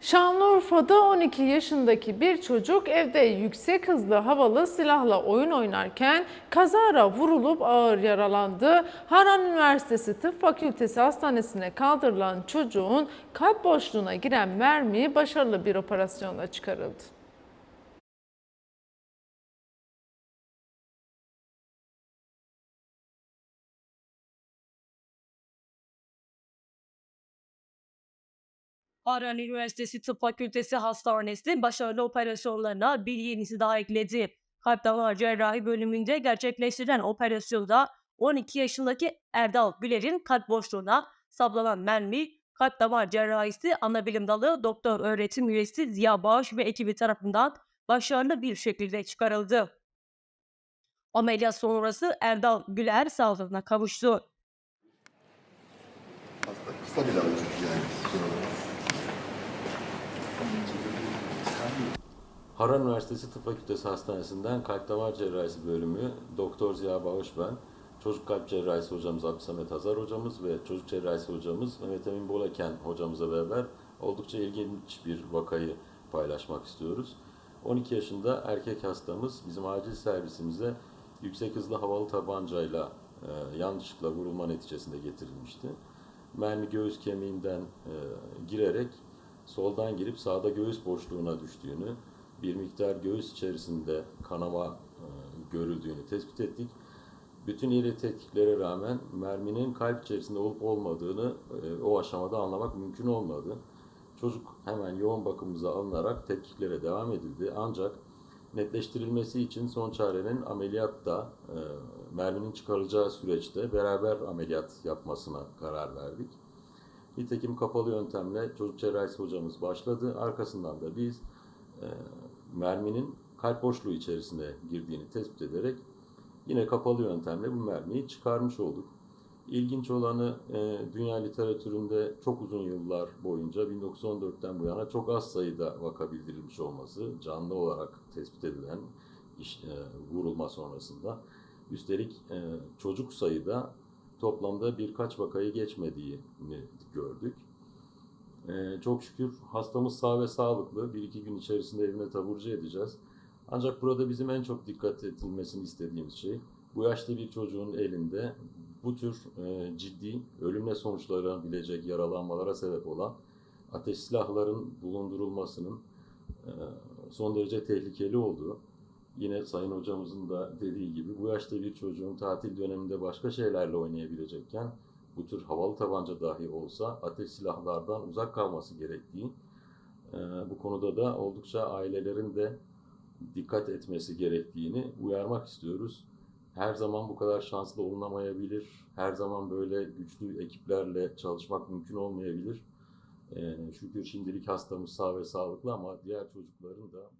Şanlıurfa'da 12 yaşındaki bir çocuk evde yüksek hızlı havalı silahla oyun oynarken kazara vurulup ağır yaralandı. Harran Üniversitesi Tıp Fakültesi Hastanesi'ne kaldırılan çocuğun kalp boşluğuna giren mermi başarılı bir operasyonla çıkarıldı. Harran Üniversitesi Tıp Fakültesi Hastanesi başarılı operasyonlarına bir yenisi daha ekledi. Kalp damar cerrahi bölümünde gerçekleştirilen operasyonda 12 yaşındaki Erdal Güler'in kalp boşluğuna saplanan mermi kalp damar cerrahisi ana bilim dalı doktor öğretim üyesi Ziya Bağış ve ekibi tarafından başarılı bir şekilde çıkarıldı. Ameliyat sonrası Erdal Güler sağlığına kavuştu. Hasta kısa bir ameliyat yani. Harran Üniversitesi Tıp Fakültesi Hastanesi'nden kalp damar cerrahisi bölümü Doktor Ziya Bağış ben. Çocuk kalp cerrahisi hocamız Abdülsamet Hazar hocamız ve çocuk cerrahisi hocamız Mehmet Emin Bolaken hocamızla beraber oldukça ilginç bir vakayı paylaşmak istiyoruz. 12 yaşında erkek hastamız bizim acil servisimizde yüksek hızlı havalı tabancayla e, yanlışlıkla vurulma neticesinde getirilmişti. Mermi göğüs kemiğinden e, girerek soldan girip sağda göğüs boşluğuna düştüğünü, bir miktar göğüs içerisinde kanama e, görüldüğünü tespit ettik. Bütün ileri tetkiklere rağmen merminin kalp içerisinde olup olmadığını e, o aşamada anlamak mümkün olmadı. Çocuk hemen yoğun bakımımıza alınarak tetkiklere devam edildi. Ancak netleştirilmesi için son çarenin ameliyatta e, merminin çıkarılacağı süreçte beraber ameliyat yapmasına karar verdik. Nitekim kapalı yöntemle çocuk cerrahisi hocamız başladı. Arkasından da biz e, merminin kalp boşluğu içerisine girdiğini tespit ederek yine kapalı yöntemle bu mermiyi çıkarmış olduk. İlginç olanı e, dünya literatüründe çok uzun yıllar boyunca 1914'ten bu yana çok az sayıda vaka bildirilmiş olması, canlı olarak tespit edilen iş, e, vurulma sonrasında. Üstelik çocuk sayıda toplamda birkaç vakayı geçmediğini gördük. Ee, çok şükür hastamız sağ ve sağlıklı. Bir iki gün içerisinde evine taburcu edeceğiz. Ancak burada bizim en çok dikkat edilmesini istediğimiz şey bu yaşta bir çocuğun elinde bu tür e, ciddi ölümle sonuçlanabilecek yaralanmalara sebep olan ateş silahların bulundurulmasının e, son derece tehlikeli olduğu. Yine Sayın Hocamızın da dediği gibi bu yaşta bir çocuğun tatil döneminde başka şeylerle oynayabilecekken bu tür havalı tabanca dahi olsa ateş silahlardan uzak kalması gerektiği, e, bu konuda da oldukça ailelerin de dikkat etmesi gerektiğini uyarmak istiyoruz. Her zaman bu kadar şanslı olunamayabilir, her zaman böyle güçlü ekiplerle çalışmak mümkün olmayabilir. E, şükür şimdilik hastamız sağ ve sağlıklı ama diğer çocukların da